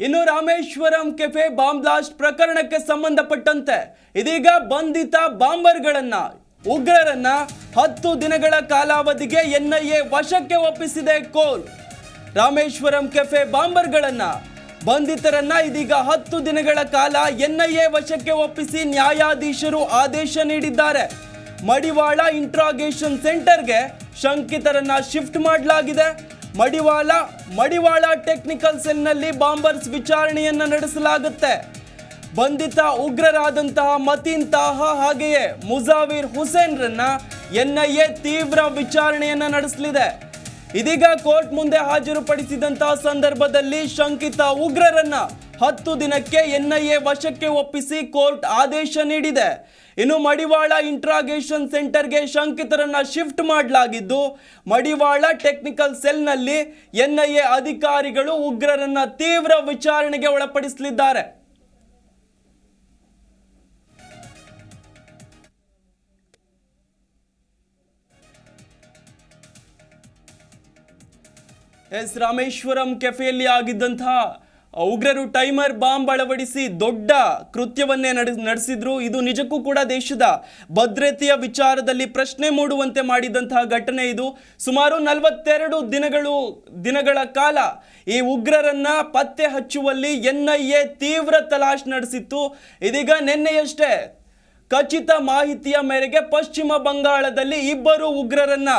ಇನ್ನು Rameswaram cafe bomb blast ಪ್ರಕರಣಕ್ಕೆ ಸಂಬಂಧಪಟ್ಟಂತೆ ಇದೀಗ ಬಂಧಿತ ಬಾಂಬರ್ಗಳನ್ನ, ಉಗ್ರರನ್ನ ಹತ್ತು ದಿನಗಳ ಕಾಲಾವಧಿಗೆ ಎನ್ಐಎ ವಶಕ್ಕೆ ಒಪ್ಪಿಸಿದೆ ಕೋರ್ಟ್. ರಾಮೇಶ್ವರಂ ಕೆಫೆ ಬಾಂಬರ್ಗಳನ್ನ ಬಂಧಿತರನ್ನ ಇದೀಗ ಹತ್ತು ದಿನಗಳ ಕಾಲ ಎನ್ಐಎ ವಶಕ್ಕೆ ಒಪ್ಪಿಸಿ ನ್ಯಾಯಾಧೀಶರು ಆದೇಶ ನೀಡಿದ್ದಾರೆ. ಮಡಿವಾಳ ಇಂಟ್ರಾಗೇಷನ್ ಸೆಂಟರ್ಗೆ ಶಂಕಿತರನ್ನ ಶಿಫ್ಟ್ ಮಾಡಲಾಗಿದೆ. ಮಡಿವಾಳ ಮಡಿವಾಳ ಟೆಕ್ನಿಕಲ್ ಸೆಲ್ನಲ್ಲಿ ಬಾಂಬರ್ಸ್ ವಿಚಾರಣೆಯನ್ನು ನಡೆಸಲಾಗುತ್ತೆ. ಬಂಧಿತ ಉಗ್ರರಾದಂತಹ ಮತೀನ್ ತಾಹಾ ಹಾಗೆಯೇ ಮುಜಾವಿರ್ ಹುಸೇನ್ರನ್ನ ಎನ್ಐಎ ತೀವ್ರ ವಿಚಾರಣೆಯನ್ನು ನಡೆಸಲಿದೆ. ಇದೀಗ ಕೋರ್ಟ್ ಮುಂದೆ ಹಾಜರುಪಡಿಸಿದಂತಹ ಸಂದರ್ಭದಲ್ಲಿ ಶಂಕಿತ ಉಗ್ರರನ್ನ ಹತ್ತು ದಿನಕ್ಕೆ ಎನ್ಐಎ ವಶಕ್ಕೆ ಒಪ್ಪಿಸಿ ಕೋರ್ಟ್ ಆದೇಶ ನೀಡಿದೆ. ಇನ್ನು ಮಡಿವಾಳ ಇಂಟ್ರಾಗೇಷನ್ ಸೆಂಟರ್ಗೆ ಶಂಕಿತರನ್ನ ಶಿಫ್ಟ್ ಮಾಡಲಾಗಿದ್ದು, ಮಡಿವಾಳ ಟೆಕ್ನಿಕಲ್ ಸೆಲ್ನಲ್ಲಿ ಎನ್ಐಎ ಅಧಿಕಾರಿಗಳು ಉಗ್ರರನ್ನ ತೀವ್ರ ವಿಚಾರಣೆಗೆ ಒಳಪಡಿಸಲಿದ್ದಾರೆ. ಎಸ್ ರಾಮೇಶ್ವರಂ ಕೆಫೆಯಲ್ಲಿ ಆಗಿದ್ದಂತಹ ಉಗ್ರರು ಟೈಮರ್ ಬಾಂಬ್ ಅಳವಡಿಸಿ ದೊಡ್ಡ ಕೃತ್ಯವನ್ನೇ ನಡೆ, ನಡೆಸಿದ್ರು. ಇದು ನಿಜಕ್ಕೂ ಕೂಡ ದೇಶದ ಭದ್ರತೆಯ ವಿಚಾರದಲ್ಲಿ ಪ್ರಶ್ನೆ ಮೂಡುವಂತೆ ಮಾಡಿದಂತಹ ಘಟನೆ ಇದು. ಸುಮಾರು ನಲವತ್ತೆರಡು ದಿನಗಳು, ದಿನಗಳ ಕಾಲ ಈ ಉಗ್ರರನ್ನ ಪತ್ತೆ ಹಚ್ಚುವಲ್ಲಿ ಎನ್ಐಎ ತೀವ್ರ ತಲಾಶ್ ನಡೆಸಿತ್ತು. ಇದೀಗ ನಿನ್ನೆಯಷ್ಟೇ ಖಚಿತ ಮಾಹಿತಿಯ ಮೇರೆಗೆ ಪಶ್ಚಿಮ ಬಂಗಾಳದಲ್ಲಿ ಇಬ್ಬರು ಉಗ್ರರನ್ನ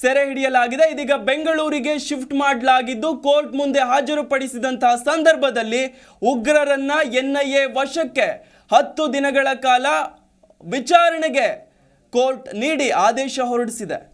ಸೆರೆ ಹಿಡಿಯಲಾಗಿದೆ. ಇದೀಗ ಬೆಂಗಳೂರಿಗೆ ಶಿಫ್ಟ್ ಮಾಡಲಾಗಿದ್ದು, ಕೋರ್ಟ್ ಮುಂದೆ ಹಾಜರುಪಡಿಸಿದಂತಹ ಸಂದರ್ಭದಲ್ಲಿ ಉಗ್ರರನ್ನ ಎನ್ಐಎ ವಶಕ್ಕೆ ಹತ್ತು ದಿನಗಳ ಕಾಲ ವಿಚಾರಣೆಗೆ ಕೋರ್ಟ್ ನೀಡಿ ಆದೇಶ ಹೊರಡಿಸಿದೆ.